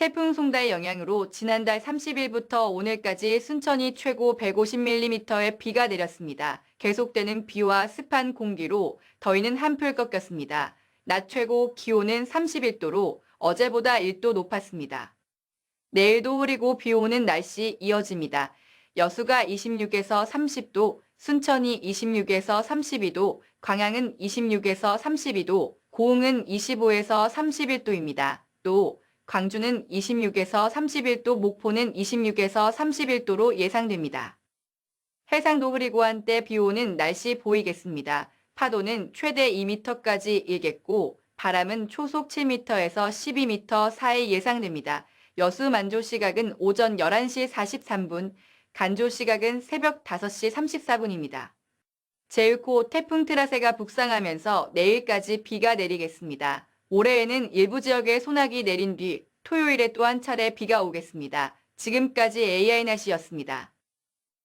태풍 송다의 영향으로 지난달 30일부터 오늘까지 순천이 최고 150mm의 비가 내렸습니다. 계속되는 비와 습한 공기로 더위는 한풀 꺾였습니다. 낮 최고 기온은 31도로 어제보다 1도 높았습니다. 내일도 흐리고 비 오는 날씨 이어집니다. 여수가 26에서 30도, 순천이 26에서 32도, 광양은 26에서 32도, 고흥은 25에서 31도입니다. 또 광주는 26에서 31도, 목포는 26에서 31도로 예상됩니다. 해상도 흐리고 한때 비 오는 날씨 보이겠습니다. 파도는 최대 2m까지 일겠고 바람은 초속 7m에서 12m 사이 예상됩니다. 여수 만조 시각은 오전 11시 43분, 간조 시각은 새벽 5시 34분입니다. 제일코 태풍 트라세가 북상하면서 내일까지 비가 내리겠습니다. 올해에는 일부 지역에 소나기 내린 뒤 토요일에 또 한 차례 비가 오겠습니다. 지금까지 AI 날씨였습니다.